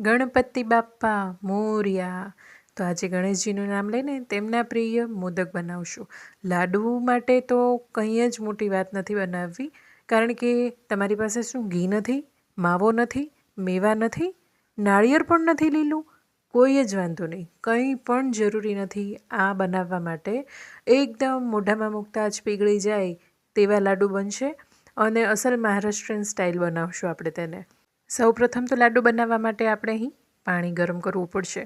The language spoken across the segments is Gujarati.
ગણપતિ બાપ્પા, મોર્યા. તો આજે ગણેશજીનું નામ લઈને તેમના પ્રિય મોદક બનાવશું. લાડુ માટે તો કંઈ જ મોટી વાત નથી બનાવવી, કારણ કે તમારી પાસે શું ઘી નથી, માવો નથી, મેવા નથી, નાળિયેર પણ નથી લીલું? કોઈ જ વાંધો નહીં. કંઈ પણ જરૂરી નથી આ બનાવવા માટે. એકદમ મોઢામાં મૂકતા જ પીગળી જાય તેવા લાડુ બનશે અને અસલ મહારાષ્ટ્રીયન સ્ટાઇલ બનાવશું આપણે તેને. સૌપ્રથમ તો લાડુ બનાવવા માટે આપણે અહીં પાણી ગરમ કરવું પડશે.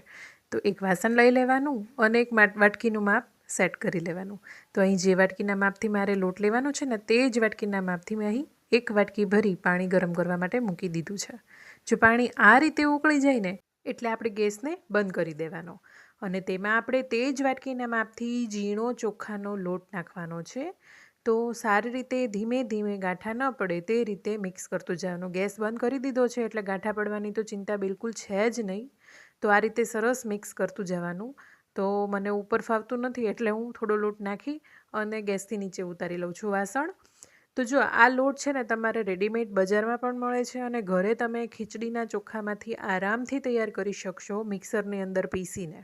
તો એક વાસણ લઈ લેવાનું અને એક વાટકીનું માપ સેટ કરી લેવાનું. તો અહીં જે વાટકીના માપથી મારે લોટ લેવાનો છે ને તે જ વાટકીના માપથી મેં અહીં એક વાટકી ભરી પાણી ગરમ કરવા માટે મૂકી દીધું છે. જો પાણી આ રીતે ઉકળી જાય ને એટલે આપણે ગેસને બંધ કરી દેવાનો. અને તેમાં આપણે તે જ વાટકીના માપથી ઝીણો ચોખાનો લોટ નાખવાનો છે. તો સારી રીતે ધીમે ધીમે ગાંઠા ન પડે તે રીતે મિક્સ કરતું જવાનું ગેસ બંધ કરી દીધો છે એટલે ગાંઠા પડવાની તો ચિંતા બિલકુલ છે જ નહીં. તો આ રીતે સરસ મિક્સ કરતું જવાનું. તો મને ઉપર ફાવતું નથી એટલે હું થોડો લોટ નાખી અને ગેસથી નીચે ઉતારી લઉં છું વાસણ. તો જો આ લોટ છે ને તમારે રેડીમેડ બજારમાં પણ મળે છે અને ઘરે તમે ખીચડીના ચોખામાંથી આરામથી તૈયાર કરી શકશો મિક્સરની અંદર પીસીને.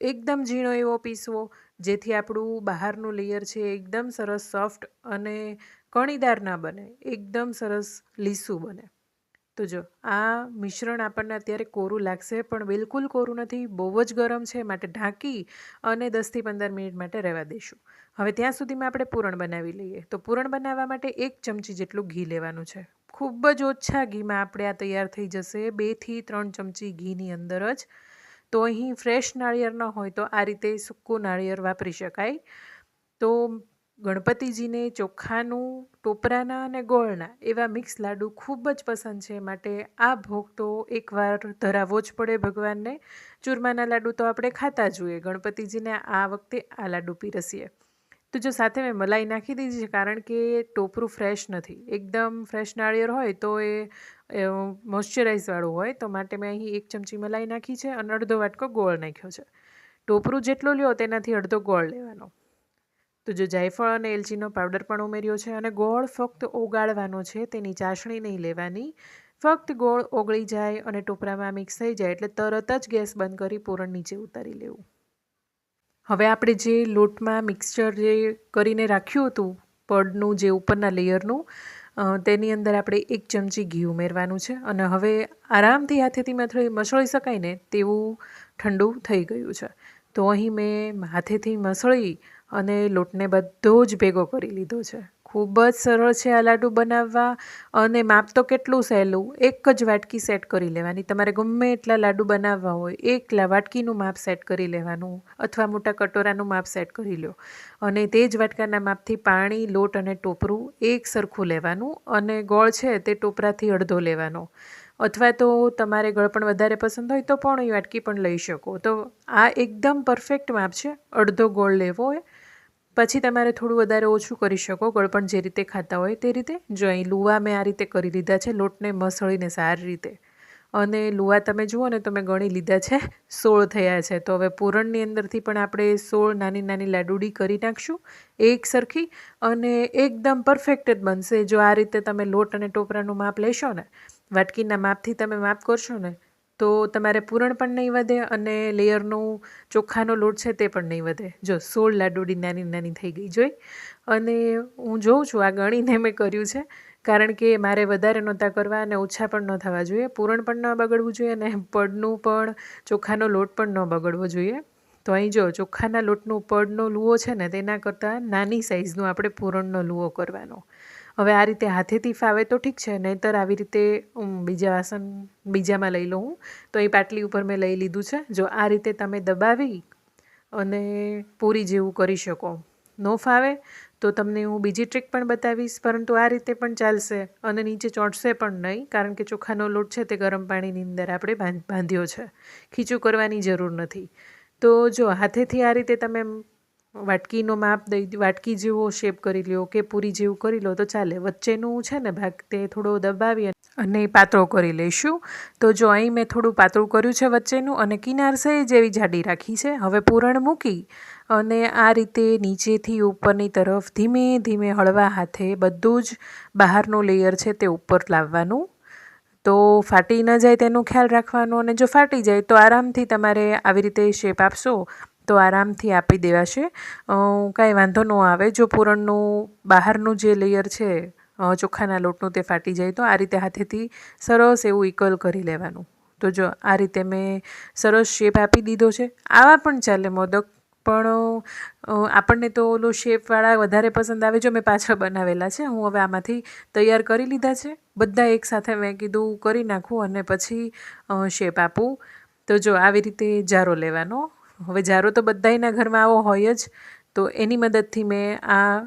એકદમ ઝીણો એવો પીસવો, જેથી આપણું બહારનું લેયર છે એકદમ સરસ સોફ્ટ અને કણીદાર ના બને, એકદમ સરસ લીસું બને. તો જો, આ મિશ્રણ આપણને અત્યારે કોરું લાગશે, પણ બિલકુલ કોરું નથી, બહુ જ ગરમ છે માટે ઢાંકી અને દસથી પંદર મિનિટ માટે રહેવા દઈશું. હવે ત્યાં સુધીમાં આપણે પૂરણ બનાવી લઈએ. તો પૂરણ બનાવવા માટે એક ચમચી જેટલું ઘી લેવાનું છે. ખૂબ જ ઓછા ઘીમાં આપણે આ તૈયાર થઈ જશે બેથી ત્રણ ચમચી ઘીની અંદર જ. તો અહીં ફ્રેશ નાળિયેર ન હોય તો આ રીતે સૂકું નાળિયેર વાપરી શકાય. તો ગણપતિજીને ચોખાનું, ટોપરાના અને ગોળના એવા મિક્સ લાડુ ખૂબ જ પસંદ છે. માટે આ ભોગ તો એકવાર ધરાવવો જ પડે ભગવાનને. ચૂરમાના લાડુ તો આપણે ખાતા જ હોઈએ. ગણપતિજીને આ વખતે આ લાડુ પીરસીએ. તો જો સાથે મેં મલાઈ નાખી દીધી છે, કારણ કે ટોપરું ફ્રેશ નથી. એકદમ ફ્રેશ નાળિયેર હોય તો એ મોઇશ્ચરાઇઝવાળું હોય, તો માટે મેં અહીં એક ચમચી મલાઈ નાખી છે અને અડધો વાટકો ગોળ નાખ્યો છે. ટોપરું જેટલું લ્યો તેનાથી અડધો ગોળ લેવાનો. તો જો જાયફળ અને એલચીનો પાવડર પણ ઉમેર્યો છે અને ગોળ ફક્ત ઓગાળવાનો છે, તેની ચાસણી નહીં લેવાની. ફક્ત ગોળ ઓગળી જાય અને ટોપરામાં મિક્સ થઈ જાય એટલે તરત જ ગેસ બંધ કરી પૂરણ નીચે ઉતારી લેવું. હવે આપણે જે લોટમાં મિક્સચર જે કરીને રાખ્યું હતું, પડનું જે ઉપરના લેયરનું તેની અંદર આપણે એક ચમચી ઘી ઉમેરવાનું છે અને હવે આરામથી હાથેથી મથળી મસળી શકાય ને તેવું ઠંડુ થઈ ગયું છે. તો અહીં મેં હાથેથી મસળી અને લોટને બધો જ ભેગો કરી લીધો છે. ખૂબ જ સરળ છે આ લાડુ બનાવવા અને માપ તો કેટલું સહેલું? એક જ વાટકી સેટ કરી લેવાની. તમારે ગમે એટલા લાડુ બનાવવા હોય એક વાટકીનું માપ સેટ કરી લેવાનું અથવા મોટા કટોરાનું માપ સેટ કરી લો. અને તે જ વાટકાના માપથી પાણી, લોટ અને ટોપરું એક સરખું લેવાનું અને ગોળ છે તે ટોપરાથી અડધો લેવાનો. અથવા તો તમારે ગળપણ વધારે પસંદ હોય તો પણ વાટકી પણ લઈ શકો. તો આ એકદમ પરફેક્ટ માપ છે. અડધો ગોળ લેવો હોય પછી તમારે થોડું વધારે ઓછું કરી શકો, ગળપણ જે રીતે ખાતા હોય તે રીતે. જો અહીં લુવા મેં આ રીતે કરી લીધા છે, લોટને મસળીને સારી રીતે. અને લુવા તમે જુઓ ને, તો મેં ગણી લીધા છે, સોળ થયા છે. તો હવે પૂરણની અંદરથી પણ આપણે સોળ નાની નાની લાડુડી કરી નાખશું, એક સરખી, અને એકદમ પરફેક્ટ જ બનશે. જો આ રીતે તમે લોટ અને ટોપરાનું માપ લેશો ને, વાટકીના માપથી તમે માપ કરશો ને તો તમારે પૂરણ પણ નહીં વધે અને લેયરનું ચોખાનો લોટ છે તે પણ નહીં વધે. જો સોળ લાડુડી નાની નાની થઈ ગઈ જોઈ. અને હું જોઉં છું આ ગણીને મેં કર્યું છે. કારણ કે મારે વધારે નહોતા કરવા અને ઓછા પણ ન થવા જોઈએ. પૂરણ પણ ન બગડવું જોઈએ અને પડનું પણ, ચોખાનો લોટ પણ ન બગડવો જોઈએ. તો અહીં જો ચોખાના લોટનું પડનો લુઓ છે ને તેના કરતાં નાની સાઇઝનું આપણે પૂરણનો લુઓ કરવાનો. હવે આ રીતે હાથેથી ફાવે તો ઠીક છે, નહીંતર આવી રીતે બીજા વાસણ બીજામાં લઈ લઉં તો એ પાટલી ઉપર મેં લઈ લીધું છે. જો આ રીતે તમે દબાવી અને પૂરી જેવું કરી શકો. ન ફાવે તો તમને હું બીજી ટ્રીક પણ બતાવીશ, પરંતુ આ રીતે પણ ચાલશે અને નીચે ચોંટશે પણ નહીં, કારણ કે ચોખાનો લોટ છે તે ગરમ પાણીની અંદર આપણે બાંધ્યો છે. ખીચું કરવાની જરૂર નથી. તો જો હાથેથી આ રીતે તમે વાટકીનો માપ દઈ વાટકી જેવો શેપ કરી લ્યો કે પૂરી જેવું કરી લો, તો ચાલે. વચ્ચેનું છે ને ભાગ તે થોડો દબાવી અને પાતળો કરી લઈશું. તો જો અહીં મેં થોડું પાતળું કર્યું છે વચ્ચેનું અને કિનાર સે જેવી જાડી રાખી છે. હવે પૂરણ મૂકી અને આ રીતે નીચેથી ઉપરની તરફ ધીમે ધીમે હળવા હાથે બધું જ બહારનું લેયર છે તે ઉપર લાવવાનું. તો ફાટી ન જાય તેનું ખ્યાલ રાખવાનો અને જો ફાટી જાય તો આરામથી તમારે આવી રીતે શેપ આપશો. તો આરામથી આપી દેવાશે. કાંઈ વાંધો ન આવે. જો પૂરણનું બહારનું જે લેયર છે ચોખાના લોટનું તે ફાટી જાય, તો આ રીતે હાથેથી સરસ એવું ઇકલ કરી લેવાનું. તો જો આ રીતે મેં સરસ શેપ આપી દીધો છે. આવા પણ ચાલે મોદક, પણ આપણને તો ઓલો શેપવાળા વધારે પસંદ આવે. જો મેં પાછળ બનાવેલા છે, હું હવે આમાંથી તૈયાર કરી લીધા છે. બધા એકસાથે મેં કીધું કરી નાખું અને પછી શેપ આપું. તો જો આવી રીતે જારો લેવાનો. હવે જારો તો બધાના ઘરમાં આવો હોય જ, તો એની મદદથી મેં આ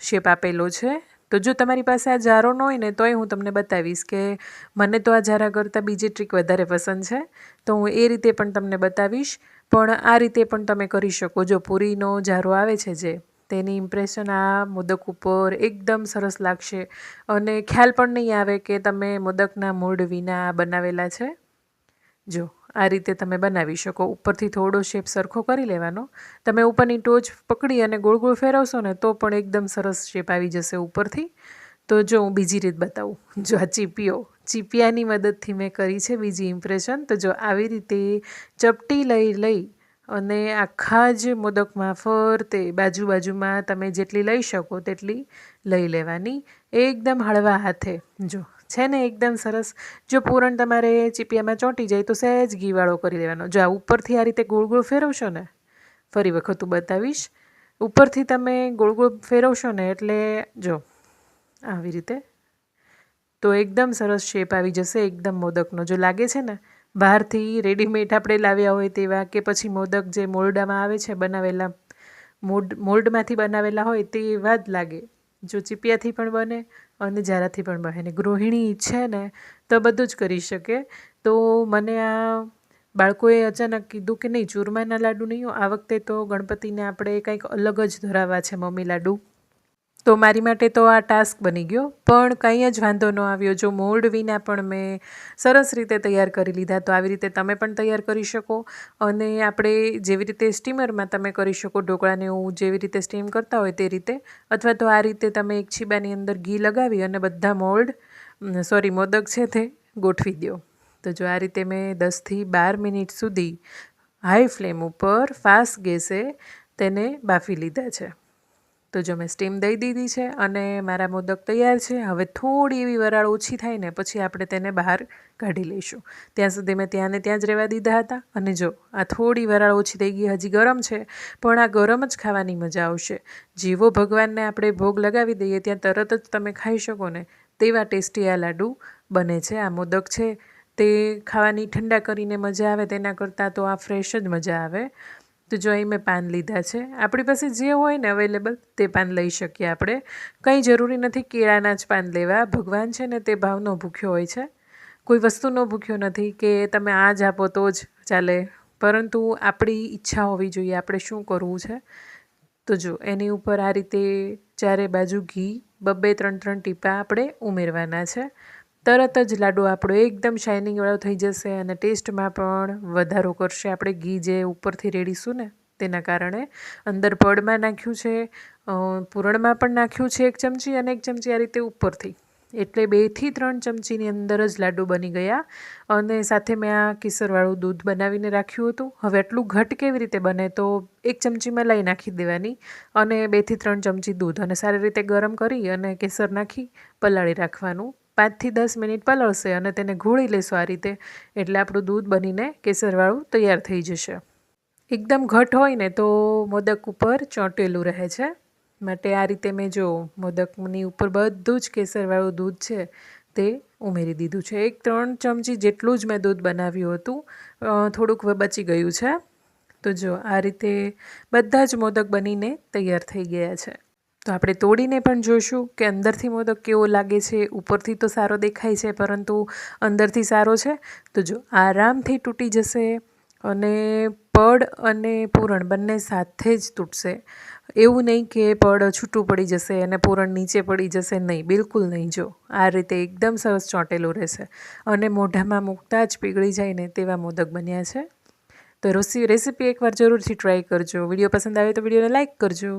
શેપ આપેલો છે. તો જો તમારી પાસે આ જારો ન હોય ને, તોય હું તમને બતાવીશ કે મને તો આ જારા કરતાં બીજી ટ્રીક વધારે પસંદ છે. તો હું એ રીતે પણ તમને બતાવીશ. પણ આ રીતે પણ તમે કરી શકો. જો પૂરીનો જારો આવે છે જે, તેની ઇમ્પ્રેશન આ મોદક ઉપર એકદમ સરસ લાગશે. અને ખ્યાલ પણ નહીં આવે કે તમે મોદકના મૂળ વિના બનાવેલા છે. જો, આ રીતે તમે બનાવી શકો. ઉપરથી થોડો શેપ સરખો કરી લેવાનો. તમે ઉપરની ટોચ પકડી અને ગોળ ગોળ ફેરવશો ને, તો પણ એકદમ સરસ શેપ આવી જશે ઉપરથી. તો જો, હું બીજી રીત બતાવું. જો આ ચીપીઓ ચીપિયાની મદદથી મેં કરી છે બીજી ઇમ્પ્રેશન તો જો, આવી રીતે ચપટી લઈ લઈ અને આખા જ મોદકમાં ફરતે બાજુ બાજુમાં તમે જેટલી લઈ શકો, તેટલી લઈ લેવાની. એકદમ હળવા હાથે. જો છે ને એકદમ સરસ. જો પૂરણ તમારે ચીપિયામાં ચોંટી જાય તો સહેજ ઘીવાળો કરી દેવાનો. જો આ ઉપરથી આ રીતે ગોળ ગોળ ફેરવશો ને, ફરી વખત હું બતાવીશ. ઉપરથી તમે ગોળ ગોળ ફેરવશો ને એટલે જો, આવી રીતે તો એકદમ સરસ શેપ આવી જશે, એકદમ મોદકનો. જો લાગે છે ને, બહારથી રેડીમેડ આપણે લાવ્યા હોય તેવા કે પછી મોદક જે મોરડામાં આવે છે, બનાવેલા મોલ્ડ મોલ્ડમાંથી બનાવેલા હોય તેવા જ લાગે. જો ચીપિયાથી પણ બને અને જારાથી પણ બહેને. ગૃહિણી ઈચ્છે ને, તો બધું જ કરી શકે. તો મને આ બાળકોએ અચાનક કીધું કે નહીં, ચૂરમાના લાડુ નહીં આ વખતે તો ગણપતિને આપણે કંઈક અલગ જ ધરાવવા છે મમ્મી લાડુ. તો મારી માટે તો આ ટાસ્ક બની ગયો. પણ કંઈ જ વાંધો ન આવ્યો. જો મોલ્ડ વિના પણ મેં સરસ રીતે તૈયાર કરી લીધા, તો આવી રીતે તમે પણ તૈયાર કરી શકો. અને આપણે જેવી રીતે સ્ટીમરમાં તમે કરી શકો ઢોકળાને એવું જેવી રીતે સ્ટીમ કરતા હોય તે રીતે. અથવા તો આ રીતે તમે એક છીબાની અંદર ઘી લગાવી અને બધા મોલ્ડ સોરી, મોદક છે તે ગોઠવી દો. તો જો આ રીતે મેં દસથી બાર મિનિટ સુધી હાઈ ફ્લેમ ઉપર ફાસ્ટ ગેસે તેને બાફી લીધા છે. તો જો મેં સ્ટીમ દઈ દીધી છે અને મારા મોદક તૈયાર છે, હવે થોડી એવી વરાળ ઓછી થાય ને પછી આપણે તેને બહાર કાઢી લઈશું. ત્યાં સુધી મેં ત્યાંને ત્યાં જ રહેવા દીધા હતા અને જો, આ થોડી વરાળ ઓછી થઈ ગઈ, હજી ગરમ છે, પણ આ ગરમ જ ખાવાની મજા આવશે. જેવો ભગવાનને આપણે ભોગ લગાવી દઈએ, ત્યાં તરત જ તમે ખાઈ શકો ને, તેવા ટેસ્ટી આ લાડુ બને છે. આ મોદક છે તે ખાવાની ઠંડા કરીને મજા આવે, તેના કરતાં તો આ ફ્રેશ જ મજા આવે. તો જો અહીં મેં પાન લીધા છે, આપણી પાસે જે હોય ને અવેલેબલ તે પાન લઈ શકીએ આપણે. કંઈ જરૂરી નથી કેળાના જ પાન લેવા. ભગવાન છે ને તે ભાવનો ભૂખ્યો હોય છે. કોઈ વસ્તુનો ભૂખ્યો નથી કે તમે આ જ આપો તો જ ચાલે. પરંતુ આપણી ઈચ્છા હોવી જોઈએ, આપણે શું કરવું છે? તો જો, એની ઉપર આ રીતે ચારે બાજુ ઘી બબે ત્રણ ત્રણ ટીપા આપણે ઉમેરવાના છે. તરત જ લાડુ આપણો એકદમ શાઇનિંગવાળો થઈ જશે અને ટેસ્ટમાં પણ વધારો કરશે. આપણે ઘી જે ઉપરથી રેડીશું ને, તેના કારણે અંદર પડમાં નાખ્યું છે પૂરણમાં પણ નાખ્યું છે એક ચમચી અને એક ચમચી આ રીતે ઉપરથી. એટલે બેથી ત્રણ ચમચીની અંદર જ લાડુ બની ગયા અને સાથે મેં આ કેસરવાળું દૂધ બનાવીને રાખ્યું હતું. હવે એટલું ઘટ કેવી રીતે બને તો એક ચમચીમાં લઈ નાખી દેવાની અને બેથી ત્રણ ચમચી દૂધ અને સારી રીતે ગરમ કરી અને કેસર નાખી પલાળી રાખવાનું. પાંચથી દસ મિનિટ પલળશે અને તેને ઘોળી લેશો આ રીતે. એટલે આપણું દૂધ બનીને કેસરવાળું તૈયાર થઈ જશે. એકદમ ઘટ હોય ને તો મોદક ઉપર ચોંટેલું રહે છે. માટે આ રીતે મેં જો મોદકની ઉપર બધું જ કેસરવાળું દૂધ છે તે ઉમેરી દીધું છે. એક ત્રણ ચમચી જેટલું જ મેં દૂધ બનાવ્યું હતું. થોડુંક બચી ગયું છે. તો જો આ રીતે બધા જ મોદક બનીને તૈયાર થઈ ગયા છે. તો આપણે તોડીને પણ જોઈશું કે અંદરથી મોદક કેવો લાગે છે, ઉપરથી તો સારો દેખાય છે, પરંતુ અંદરથી સારો છે. તો જો, આરામથી તૂટી જશે અને પડ અને પૂરણ બંને સાથે જ તૂટશે. એવું નહીં કે પડ છૂટું પડી જશે અને પૂરણ નીચે પડી જશે નહીં, બિલકુલ નહીં. જો, આ રીતે એકદમ સરસ ચોંટેલું રહેશે અને મોઢામાં મૂકતા જ પીગળી જાય ને તેવા મોદક બન્યા છે. તો રેસીપી એકવાર જરૂરથી ટ્રાય કરજો. વીડિયો પસંદ આવે તો વિડીયોને લાઇક કરજો.